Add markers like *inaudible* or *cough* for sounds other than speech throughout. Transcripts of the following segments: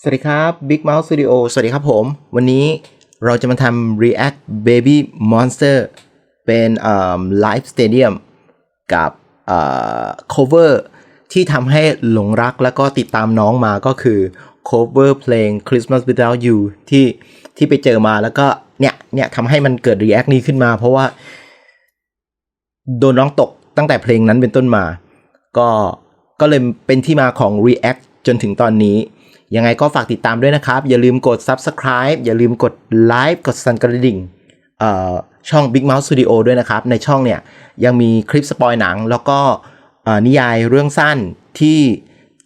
สวัสดีครับ Big Mouse Studio สวัสดีครับผม วันนี้เราจะมาทำ React Baby Monster เป็นเอ่อ Live Stadium กับเอ่อ cover ที่ทำให้หลงรักแล้วก็ติดตามน้องมาก็คือ cover เพลง Christmas Without You ที่ที่ไปเจอมาแล้วก็เนี่ยเนี่ยทำให้มันเกิด React นี้ขึ้นมา เพราะว่า โดนน้องตกตั้งแต่เพลงนั้นเป็นต้นมา ก็ก็เลยเป็นที่มาของ React จนถึงตอนนี้ ยังไงก็ฝากติดตามด้วยนะครับ อย่าลืมกด Subscribe อย่าลืมกดไลค์กดสั่นกระดิ่งช่อง Big Mouse Studio ด้วยนะครับ ในช่องเนี่ยยังมีคลิปสปอยหนัง แล้วก็นิยายเรื่องสั้นที่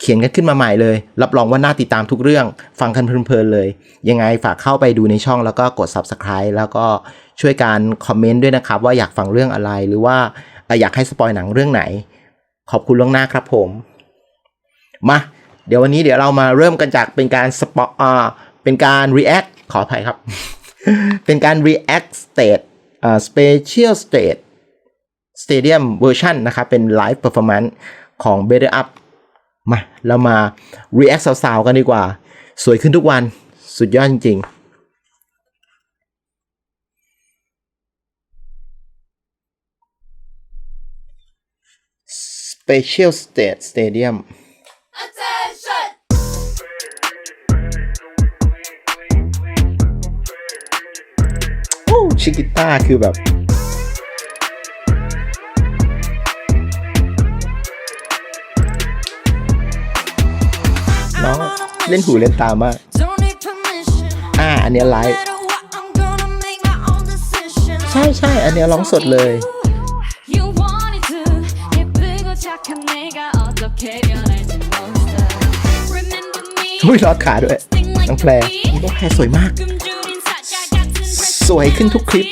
เขียนกันขึ้นมาใหม่เลย รับรองว่าน่าติดตามทุกเรื่อง ฟังกันเพลินๆเลย ยังไงฝากเข้าไปดูในช่องแล้วก็กด Subscribe แล้วก็ช่วยการคอมเมนต์ด้วยนะครับ ว่าอยากฟังเรื่องอะไรหรือว่าอยากให้สปอยหนังเรื่องไหน ขอบคุณล่วงหน้าครับผม มา เดี๋ยววันนี้เดี๋ยวเรามาเริ่มกันจากเป็นการสปออ่าเป็นการ react ขออภัยครับ เป็นการ react state อ่า special state stadium version นะครับ เป็น live performance ของ Better Up มา เรามา react สาวๆ กันดีกว่า สวยขึ้นทุกวันสุดยอดจริงๆ special state stadium ชิกิต้าคือแบบน้องเล่นหูเล่นตามาก อ่า อันนี้ไลฟ์ ใช่ใช่ อันนี้ร้องสดเลยหุ้ยรอดขาด้วย น้องแพรน้องแพรสวยมาก สวยขึ้นทุกคลิป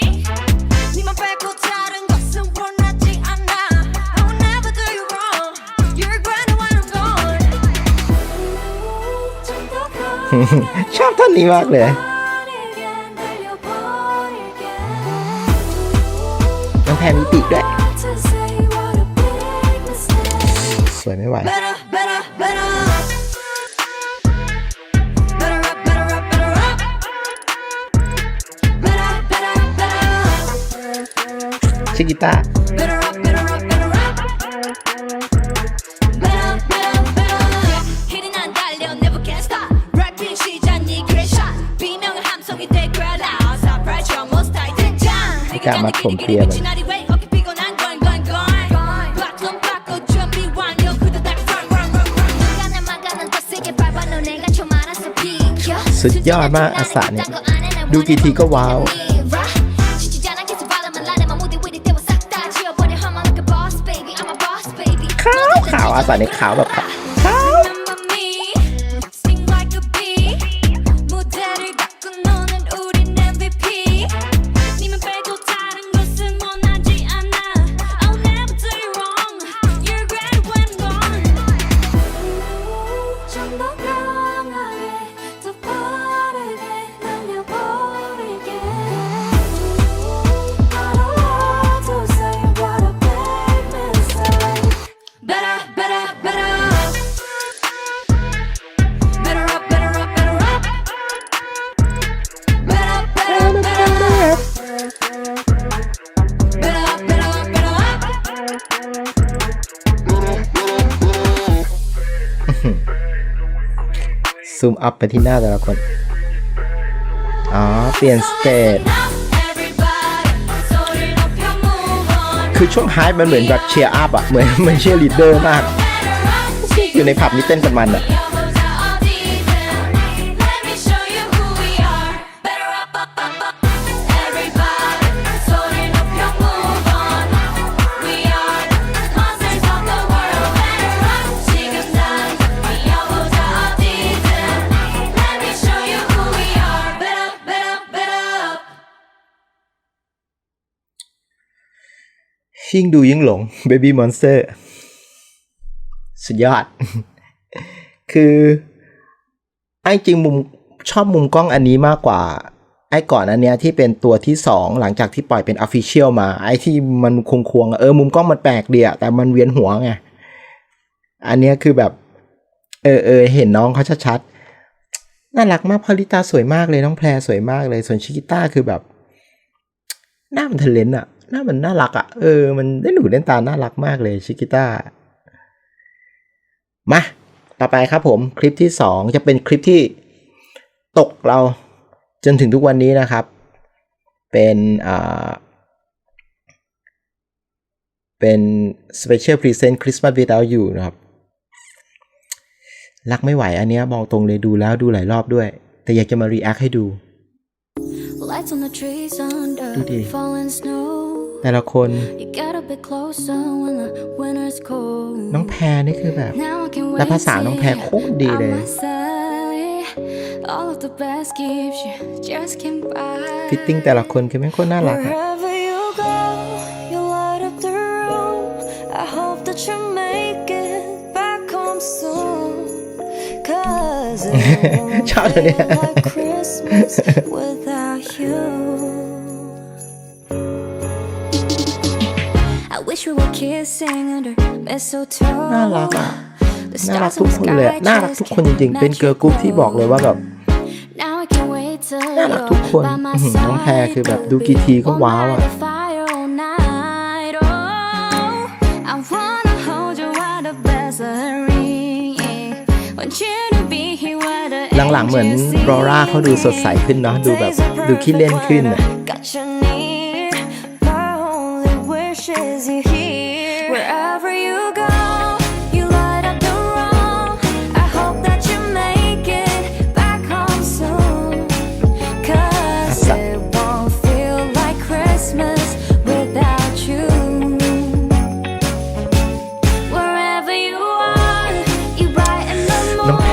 ชอบท่อนนี้มากเลยต้องแพรมิปีด้วย สวยไม่ไหว ชื่กีตากามาผมเพียสุดยอดมากอาสาเนี่ย ดูกี่ทีก็ว้าวาวขาวอาสาในขาวแบบ ซูมอัพไปที่หน้าแต่ละคน อ๋อ เปลี่ยนสเตจคือช่วงไฮมันเหมือนแบบเชียร์อัพอะเหมือนเหมือนเชียร์ลีดเดอร์มาก อยู่ในผับนี้เต้นกันมันอะ ยิ่งดูยิ่งหลง Baby Monster สุดยอด คือไอ้จริงมุมชอบมุมกล้องอันนี้มากกว่า ไอ้ก่อนอันเนี้ยที่เป็นตัวที่สองหลังจากที่ปล่อยเป็น Official มา ไอ้ที่มันควงๆอะเออมุมกล้องมันแปลกเดียแต่มันเวียนหัวไง อันเนี้ยคือแบบ เออเออเห็นน้องเขาชัดๆ น่ารักมากพอลิตาสวยมากเลยน้องแพรสวยมากเลยส่วนชิกิต้าคือแบบหน้ามันเทเลนอะ หน้ามันน่ารักอะเออ มันได้หนูเล่นตาน่ารักมากเลยชิกิต้า มา ต่อไปครับผมคลิปที่สองจะเป็นคลิปที่ตกเราจนถึงทุกวันนี้นะครับ เป็นอ่าเป็น Special Present Christmas Without You นะครับ รักไม่ไหวอันเนี้ยบอกตรงเลยดูแล้วดูหลายรอบด้วย แต่อยากจะมา react ให้ดู Lights on the trees under Dude. falling snow. แต่ละคน You get a bit closer when the winter's cold. น้องแพรนี่คือแบบ Now I can และ wait ภาษาน้องแพรโคตรดีเลย by my side. All of the best gifts you just can't buy. ฟิตติ้งแต่ละคนคือแม่งโคตรน่ารักอะ Wherever you go, you light up the room. I hope that you make it back home soon. Cause it won't ชอบตัวเนี้ย น่ารักอะ The น่ารัก stars ทุ in ก the คนเลยอะ sky น่ารัก just ทุกคนจริงๆ เป็นเกิร์ลกรุ๊ปที่บอกเลยว่าแบบ Now I can't wait till น่ารักทุกคน you're by my อื้อหือน้องแพร side. คือแบบดูกี่ทีก็ว้าวอะ All night, fire all night. Oh, I wanna hold you while the bells are ringing. Want you to be here where the หลังๆ เหมือน angels รอร่าเขาดูสดใสขึ้นเนาะดูแบบ Days are ดูขี้เล่นขึ้นอะ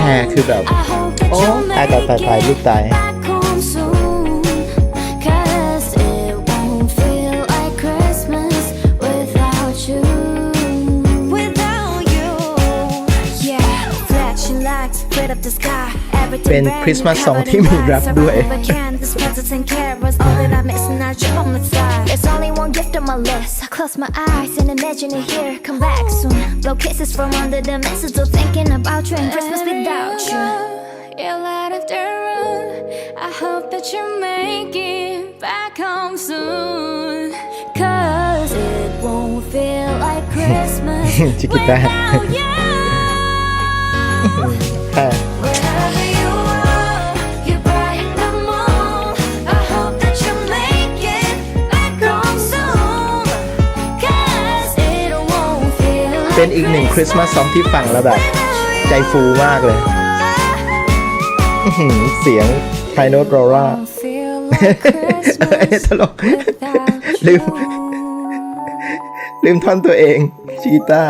แพรคือแบบ โอ้ตายตายตายตายลูกตาย eyes and imagine it here. Come back soon. Blow kisses from under the mistletoe, thinking about you and Christmas without you. You light up the room. I hope that you make it back home soon. Cause it won't feel like *laughs* Christmas ชิกิต้า without you. เป็นอีกหนึ่งคริสต์มาสซองที่ฟังแล้วแบบ ใจฟูมากเลย เสียงไทโนตโรล่าเอออันนี้ Christmas ตลกลืม ลืมท่อนตัวเองชิกิต้า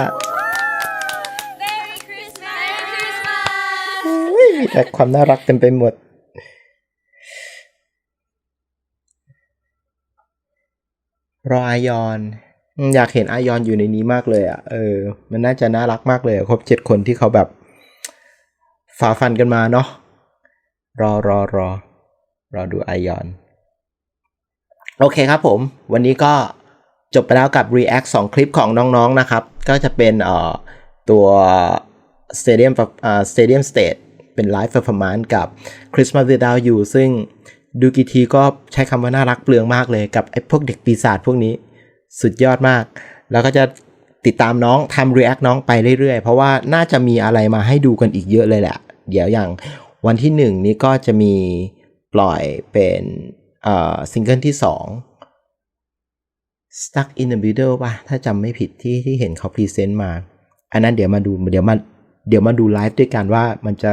มีแต่ความน่ารักเต็มไปหมดรอยอน อยากเห็นอายอนอยู่ในนี้มากเลยอะเออ มันน่าจะน่ารักมากเลยครบเจ็ดคนที่เขาแบบฝ่าฟันกันมาเนาะรอรอรอรอดูไอยอน โอเคครับผม วันนี้ก็จบไปแล้วกับ React 2 คลิปของน้องๆนะครับ ก็จะเป็นเอ่อตัว Stadium อ่า Stadium Stage เป็น Live Performance กับ Christmas Without You ซึ่งดูกี่ทีก็ใช้คำว่าน่ารักเปลืองมากเลยกับไอ้พวกเด็กปีศาจพวกนี้ สุดยอดมาก แล้วก็จะติดตามน้องทำ React น้องไปเรื่อยๆ เพราะว่าน่าจะมีอะไรมาให้ดูกันอีกเยอะเลยแหละ เดี๋ยวอย่างวันที่หนึ่งนี้ก็จะมีปล่อยเป็นเอ่อซิงเกิลที่สอง Stuck in the Middle ป่ะ ถ้าจำไม่ผิดที่ที่เห็นเขาพรีเซนต์มา อันนั้นเดี๋ยวมาดูเดี๋ยวมาเดี๋ยวมาดูไลฟ์ด้วยกันว่ามันจะ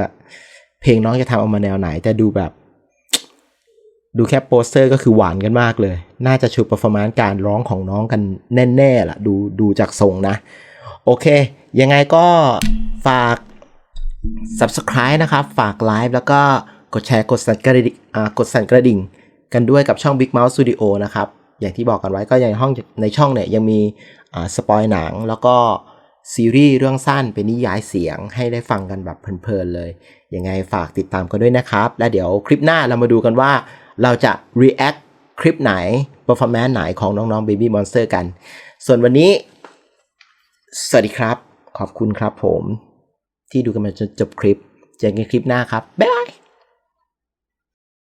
เพลงน้องจะทำออกมาแนวไหน แต่ดูแบบ ดูแค่โปสเตอร์ก็คือหวานกันมากเลย น่าจะชูเปอร์ฟอร์มานซ์การร้องของน้องกันแน่ๆล่ะ ดูดูจากทรงนะ โอเค ยังไงก็ฝาก subscribe นะครับ ฝากไลฟ์แล้วก็กดแชร์กดสั่นกระดิ่งกดสั่นกระดิ่ง กันด้วยกับช่อง Big Mouse Studio นะครับ อย่างที่บอกกันไว้ก็ยังห้องในช่องเนี่ยยังมีสปอยหนังแล้วก็ซีรีส์เรื่องสั้นเป็นนิยายเสียงให้ได้ฟังกันแบบเพลินๆเลย ยังไงฝากติดตามกันด้วยนะครับ และเดี๋ยวคลิปหน้าเรามาดูกันว่า เราจะ react คลิปไหน performance ไหนของน้องๆ Baby Monster กัน ส่วนวันนี้ สวัสดีครับ ขอบคุณครับผม ที่ดูกันมาจนจบคลิป เจอกันคลิปหน้าครับ บ๊ายบาย